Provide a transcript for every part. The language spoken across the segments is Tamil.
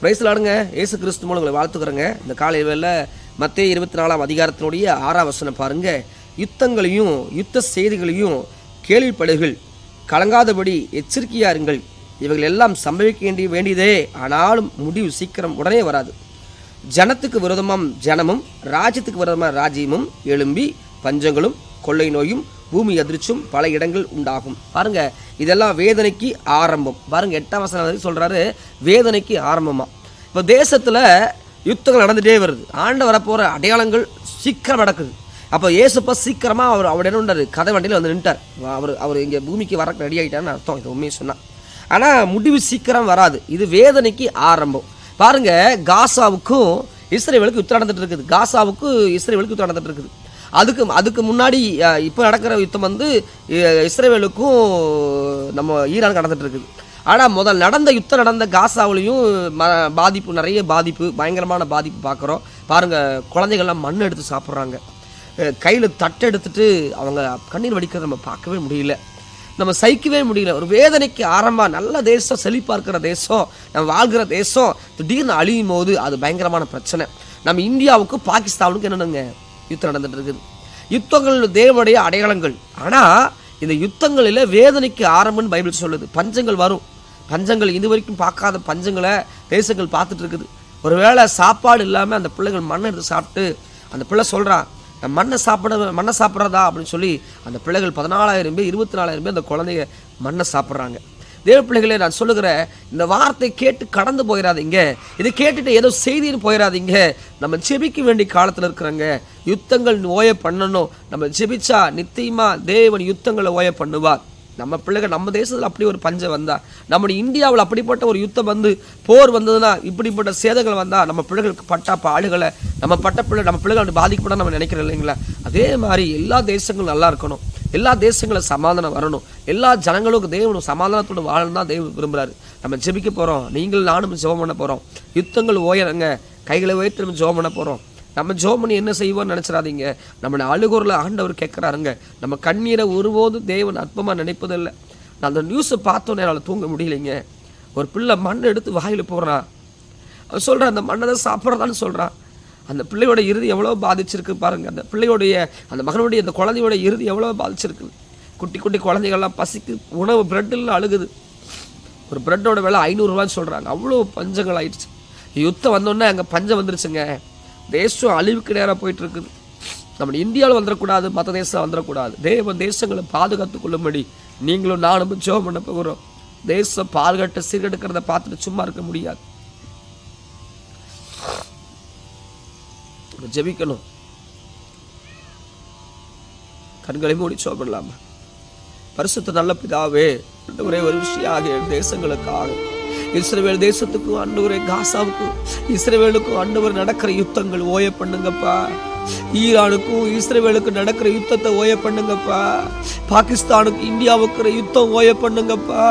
பிரைஸ் ஆடுங்க ஏசு கிறிஸ்து மூலம் உங்களை வாழ்த்துக்கிறேங்க. இந்த காலை வேலை மத்திய இருபத்தி நாலாம் அதிகாரத்தினுடைய ஆறாம் வசனம் பாருங்க. யுத்தங்களையும் யுத்த செய்திகளையும் கேள்விப்படுகள் கலங்காதபடி எச்சரிக்கையாக இருங்கள். இவைகள் எல்லாம் சம்பவிக்க வேண்டிய வேண்டியதே. ஆனாலும் முடிவு சீக்கிரம் உடனே வராது. ஜனத்துக்கு விரோதமாம் ஜனமும் ராஜ்யத்துக்கு விரோதமாக ராஜ்யமும் எழும்பி பஞ்சங்களும் கொள்ளை நோயும் பூமி அதிர்ச்சும் பல இடங்கள் உண்டாகும். பாருங்க இதெல்லாம் வேதனைக்கு ஆரம்பம். பாருங்க எட்டாம் வசனம் வரைக்கும் சொல்றாரு வேதனைக்கு ஆரம்பமா? இப்போ தேசத்தில் யுத்தங்கள் நடந்துகிட்டே வருது. ஆண்டு வரப்போகிற அடையாளங்கள் சீக்கிரம் நடக்குது. அப்போ ஏசப்பா சீக்கிரமாக அவர் அவர் என்ன கதை வண்டியில் வந்து நின்ட்டார் அவர் அவர் இங்கே பூமிக்கு வர ரெடி ஆகிட்டான்னு அர்த்தம். இது உண்மையை சொன்னா. ஆனால் முடிவு சீக்கிரம் வராது. இது வேதனைக்கு ஆரம்பம். பாருங்க காசாவுக்கும் இஸ்ரேலுக்கு யுத்தம் நடந்துட்டு இருக்குது. காசாவுக்கு இஸ்ரேலுக்கு யுத்தம் நடந்துட்டு இருக்குது. அதுக்கு அதுக்கு முன்னாடி இப்போ நடக்கிற யுத்தம் வந்து இஸ்ரேலுக்கும் நம்ம ஈரான் நடந்துட்டு இருக்குது. ஆனால் முதல் நடந்த யுத்தம் நடந்த காசாவிலையும் ம பாதிப்பு நிறைய பாதிப்பு பயங்கரமான பாதிப்பு பார்க்குறோம் பாருங்கள் குழந்தைகள்லாம் மண் எடுத்து சாப்பிட்றாங்க. கையில் தட்டை எடுத்துட்டு அவங்க கண்ணீர் வடிக்கிறத நம்ம பார்க்கவே முடியல. நம்ம சகிக்கவே முடியல. ஒரு வேதனைக்கு ஆரம்பமாக நல்ல தேசம் செழிப்பாக இருக்கிற தேசம் நம்ம வாழ்கிற தேசம் திடீர்னு அழியும் போது அது பயங்கரமான பிரச்சனை. நம்ம இந்தியாவுக்கும் பாகிஸ்தானுக்கும் என்னென்னங்க யுத்தம் நடந்துட்டு இருக்குது? யுத்தங்கள் தேவனுடைய அடையாளங்கள். ஆனால் இந்த யுத்தங்களில் வேதனைக்கு ஆரம்பம்னு பைபிள் சொல்லுது. பஞ்சங்கள் வரும். பஞ்சங்கள் இது வரைக்கும் பார்க்காத பஞ்சங்களை தேசங்கள் பார்த்துட்டு இருக்குது. ஒருவேளை சாப்பாடு இல்லாமல் அந்த பிள்ளைகள் மண்ணை எடுத்து சாப்பிட்டு அந்த பிள்ளை சொல்கிறான் நான் மண்ணை சாப்பிட மண்ணை சாப்பிட்றதா? அப்படின்னு சொல்லி அந்த பிள்ளைகள் பதினாலாயிரம் பேர் இருபத்தி நாலாயிரம் பேர் அந்த குழந்தைங்க மண்ணை சாப்பிட்றாங்க. தேவ பிள்ளைகளே நான் சொல்லுகிற இந்த வார்த்தை கேட்டு கடந்து போயிடாதீங்க இதை கேட்டுட்டு ஏதோ செய்தின்னு போயிடாதீங்க நம்ம ஜெபிக்க வேண்டிய காலத்தில் இருக்கிறாங்க. யுத்தங்கள் ஓய பண்ணணும். நம்ம ஜெபிச்சா நித்தியமாக தேவன் யுத்தங்களை ஓய பண்ணுவார். நம்ம பிள்ளைகள் நம்ம தேசத்தில் அப்படி ஒரு பஞ்சம் வந்தால் நம்முடைய இந்தியாவில் அப்படிப்பட்ட ஒரு யுத்தம் வந்து போர் வந்ததுன்னா இப்படிப்பட்ட சேதங்கள் வந்தால் நம்ம பிள்ளைகளுக்கு பட்டா பாடுகளை நம்ம பட்ட பிள்ளை நம்ம பிள்ளைகள் அப்படி பாதிக்கப்பட நம்ம நினைக்கிறோம் இல்லைங்களா? அதே மாதிரி எல்லா தேசங்களும் நல்லா இருக்கணும். எல்லா தேசங்களும் சமாதானம் வரணும். எல்லா ஜனங்களுக்கும் தேவனும் சமாதானத்தோடு வாழணும் தான் தெய்வம் விரும்புகிறாரு நம்ம ஜெபிக்க போகிறோம் நீங்கள் நானும் ஜெபம் பண்ண போகிறோம் யுத்தங்கள் ஓயறங்க. கைகளை உயர்த்தி நம்ம ஜெபம் பண்ண போகிறோம் நம்ம ஜோம் பண்ணி என்ன செய்வோம்னு நினச்சிடாதீங்க. நம்மளை அழுகுரில் ஆண்டவர் கேட்குறாருங்க. நம்ம கண்ணீரை ஒருபோதும் தேவன் அற்பமாக நினைப்பதில்லை. நான் அந்த நியூஸை பார்த்தோன்னே என்னால் தூங்க முடியலைங்க. ஒரு பிள்ளை மண் எடுத்து வாயில் போடுறான் அவன் சொல்கிறான் அந்த மண்ணை தான் சாப்பிட்றதான்னு சொல்கிறான் அந்த பிள்ளையோட இறுதி எவ்வளோ பாதிச்சிருக்கு பாருங்கள் அந்த பிள்ளையோடைய அந்த மகனுடைய அந்த குழந்தையோட இறுதி எவ்வளோ பாதிச்சிருக்கு. குட்டி குட்டி குழந்தைகள்லாம் பசிக்கு உணவு பிரெட்டில் அழுகுது. ஒரு பிரெட்டோட விலை ஐநூறுரூவான்னு சொல்கிறாங்க அவ்வளோ பஞ்சங்கள் ஆயிடுச்சு யுத்தம் வந்தோடனே அங்கே பஞ்சம் வந்துருச்சுங்க. தேசம் அழிவுக்கு நேராக போயிட்டு இருக்குது நம்ம இந்தியாவில் வந்துடக்கூடாது மற்ற தேசம் வந்துடக்கூடாது தேவ தேசங்களை பாதுகாத்து கொள்ளும்படி நீங்களும் நானும் ஜோம் பண்ண போகிறோம். தேசம் பால்கட்ட சீர்கெடுக்கிறத பார்த்துட்டு சும்மா இருக்க முடியாது. ஜெபிக்கணும். கண்களை மூடி ஜெபம் பண்ணலாமா? பரிசுத்த நல்ல பிதாவே ஒரே ஒரு விஷயம் ஆகிய தேசங்களுக்காக இஸ்ரேவேல் தேசத்துக்கும் அன்றுவரே காசாவுக்கும் இஸ்ரேவேலுக்கும் அன்றுவர் நடக்கிற யுத்தங்கள் ஓய பண்ணுங்கப்பா. ஈரானுக்கும் இஸ்ரேவேலுக்கும் நடக்கிற யுத்தத்தை ஓய பண்ணுங்கப்பா. பாகிஸ்தானுக்கு இந்தியாவுக்கு யுத்தம் ஓய பண்ணுங்கப்பா.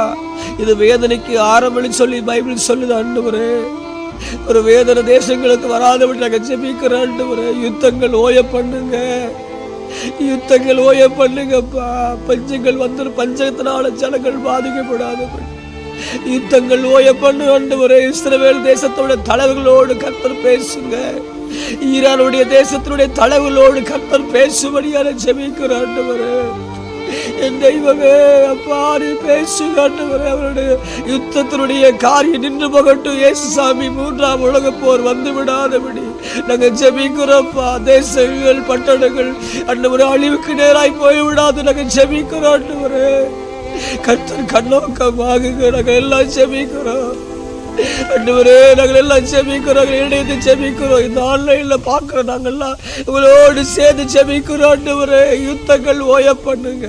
இது வேதனைக்கு ஆரம்பம்னு சொல்லி பைபிள் சொல்லுது அன்றுவரே ஒரு வேதனை தேசங்களுக்கு வராதபடி நாங்கள் ஜெபிக்கிற ஆண்டவரே யுத்தங்கள் ஓய பண்ணுங்க. யுத்தங்கள் ஓய பண்ணுங்கப்பா. பஞ்சங்கள் வந்து பஞ்சத்தினால ஜனங்கள் பாதிக்கப்படாதபடி யுத்தங்கள் ஓய பண்ணு ஆண்டவரே இஸ்ரவேல் தேசத்தோட தலைவர்களோடு கத்தர் பேசுங்க. ஈரானுடைய தேசத்தினுடைய தலைவர்களோடு கத்தர் பேசும்படியான ஜெபிக்கிற ஆண்டவரே. என் தெய்வமே அப்பா நீ பேசுங்க அவருடைய யுத்தத்தினுடைய காரியம் நின்று போகட்டும். இயேசுசாமி மூன்றாம் உலக போர் வந்து விடாதபடி நாங்கள் ஜெபிக்கிறோம்ப்பா தேசங்கள் பட்டணங்கள் அண்டவரே அழிவுக்கு நேராய் போய் விடாது நாங்கள் ஜெபிக்கிறோம் ஆண்டவரே. கர்த்தர் கண்ணோக்கமாக நாங்கள் எல்லாம் ஜெபிக்கிறோம் அண்டவரே நாங்கள் எல்லாம் ஜெபிக்கிறோம் இணைந்து ஜெபிக்கிறோம் இந்த ஆன்லைன்ல பார்க்குறோம் நாங்கெல்லாம் உங்களோடு சேர்ந்து ஜெபிக்கிறோம் ஆண்டவரே யுத்தங்கள் ஓய பண்ணுங்க.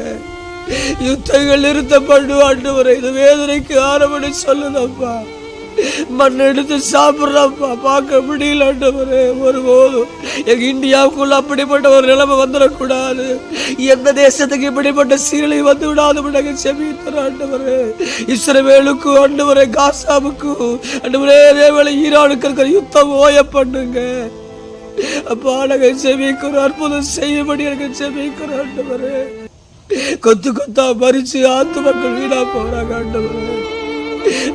யுத்தங்கள் நிறுத்தப்படும் ஆண்டவரே இது வேதனைக்கு ஆரம்பி சொல்லுதப்பா. மண் எடுத்து சாப்பிட்றப்பா பார்க்க முடியல ஆண்டவரே ஒருபோதும். எங்க இந்தியாவுக்குள்ள அப்படிப்பட்ட ஒரு நிலைமை வந்துடக்கூடாது. எந்த தேசத்துக்கு இப்படிப்பட்ட சீரழி வந்து விடாது நாங்க செபித்தோம் ஆண்டவரே. இஸ்ரவேலுக்கும் ஆண்டவரே காசாவுக்கும் ஆண்டவரே அதேவேளை ஈரானுக்கு இருக்கிற யுத்தம் ஓய பண்ணுங்க. அப்பா நாங்க செபிக்கிறோம் அற்புதம் செய்யும்படி எனக்கு செபிக்கிறோம் ஆண்டவரே. கொத்து கொத்தா மறிச்சு ஆத்து மக்கள் வீணா போறாங்க ஆண்டவரே.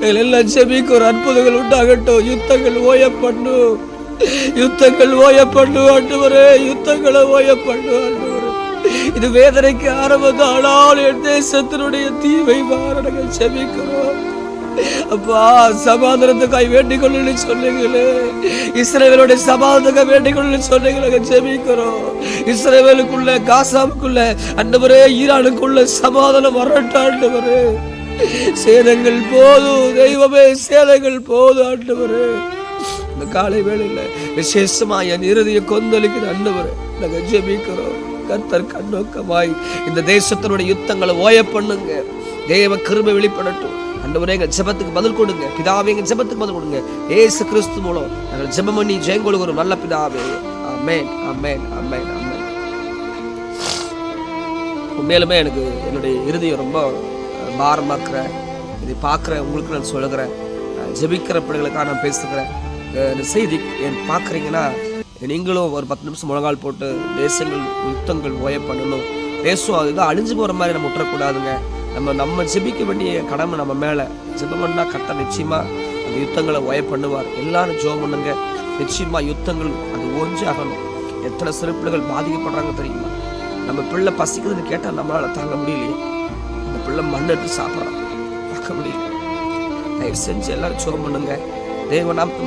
எங்கள் செபிக்கு ஒரு அற்புதங்கள் உண்டாகட்டும். யுத்தங்கள் ஓய பண்ணு யுத்தங்கள் ஓய பண்ணு ஆண்டவரே. யுத்தங்களை ஓய பண்ணு ஆண்டவரே. இது வேதனைக்கு ஆரம்பம். ஆனால் என் தேசத்தினுடைய தீவை மாற செபிக்கிறோம் அப்பா சமாதானத்துக்காய் வேண்டிக் கொள்ளு சொன்னீங்களே. இஸ்ரேவேலுடைய சமாதானத்துக்காக வேண்டிக் கொள்ளு சொன்னீங்களே ஜெபிக்கிறோம். இஸ்ரேவேலுக்குள்ள காசாவுக்குள்ள அண்டவரே ஈரானுக்குள்ள சமாதானம் வரட்டும் சேதங்கள் போதும் தெய்வமே சேதங்கள் போதும் ஆண்டவரே. இந்த காலை வேளையில் விசேஷமா என் இறுதிய கொந்தளிக்கிற ஆண்டவரே நாங்கள் ஜெபிக்கிறோம். கத்தர் கண்ணோக்கமாய் இந்த தேசத்தினுடைய யுத்தங்களை ஓய பண்ணுங்க. தேவ கிருபை வெளிப்படட்டும். அண்டவரே எங்கள் ஜெபத்துக்கு பதில் கொடுங்க. பிதாவே எங்கள் ஜெபத்துக்கு பதில் கொடுங்க. ஏசு கிறிஸ்து மூலம் நாங்கள் ஜெபம் பண்ணி ஜெயம் நல்ல பிதாவே. அமேன் அமேன் அமேன் அமேன் உண்மையிலுமே எனக்கு என்னுடைய இறுதியை ரொம்ப பாரமாக்குறேன் இதை பார்க்குற உங்களுக்கு நான் சொல்லுகிறேன். ஜெபிக்கிற பிள்ளைகளுக்காக நான் பேசுகிறேன். இந்த செய்தி என் பார்க்குறீங்கன்னா நீங்களும் ஒரு பத்து நிமிஷம் முழங்கால் போட்டு தேசங்கள் யுத்தங்கள் ஓய பண்ணணும். தேசம் அதுதான் அழிஞ்சு போகிற மாதிரி நம்ம விட்டுறக்கூடாதுங்க. நம்ம நம்ம ஜெபிக்க வேண்டிய கடமை நம்ம மேலே. ஜெபம் பண்ணால் கரெக்டாக நிச்சயமாக அந்த யுத்தங்களை ஓய பண்ணுவார். எல்லாரும் ஜோ பண்ணுங்க. நிச்சயமாக யுத்தங்கள் அது ஓஞ்சி ஆகணும். எத்தனை சிறு பிள்ளைகள் பாதிக்கப்படுறாங்க தெரியுமா? நம்ம பிள்ளை பசிக்குதுன்னு கேட்டால் நம்மளால் தாங்க முடியலையே. பிள்ளை மண் எடுத்து சாப்பிட்றான் பார்க்க முடியல. தயவு செஞ்சு எல்லாரும் சோறு பண்ணுங்க. தேவ நாமத்தை